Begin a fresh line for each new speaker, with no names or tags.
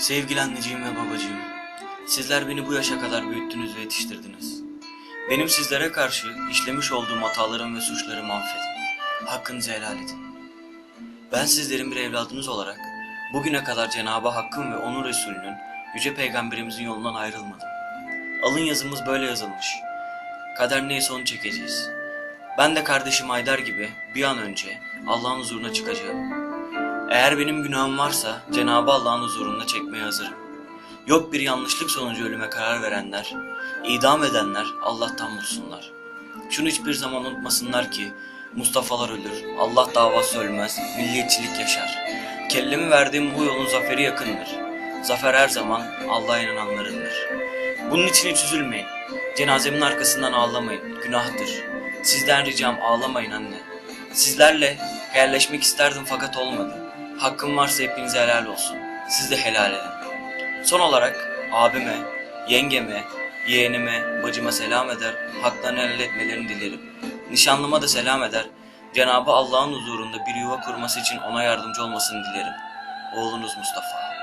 Sevgili anneciğim ve babacığım, sizler beni bu yaşa kadar büyüttünüz ve yetiştirdiniz. Benim sizlere karşı işlemiş olduğum hatalarım ve suçlarımı affedin. Hakkınızı helal edin. Ben sizlerin bir evladınız olarak bugüne kadar Cenab-ı Hakk'ın ve onun Resulünün Yüce Peygamberimizin yolundan ayrılmadım. Alın yazımız böyle yazılmış. Kader neyse onu çekeceğiz. Ben de kardeşim Aydar gibi bir an önce Allah'ın huzuruna çıkacağım. Eğer benim günahım varsa Cenab-ı Allah'ın huzurunda çekmeye hazırım. Yok bir yanlışlık sonucu ölüme karar verenler, idam edenler Allah'tan bulsunlar. Şunu hiçbir zaman unutmasınlar ki Mustafa'lar ölür, Allah davası ölmez, milliyetçilik yaşar. Kellemi verdiğim bu yolun zaferi yakındır. Zafer her zaman Allah'a inananlarındır. Bunun için hiç üzülmeyin. Cenazemin arkasından ağlamayın, günahtır. Sizden ricam ağlamayın anne. Sizlerle helalleşmek isterdim fakat olmadı. Hakkım varsa hepinize helal olsun. Siz de helal edin. Son olarak abime, yengeme, yeğenime, bacıma selam eder, haklarını helal etmelerini dilerim. Nişanlıma da selam eder, Cenabı Allah'ın huzurunda bir yuva kurması için ona yardımcı olmasını dilerim. Oğlunuz Mustafa.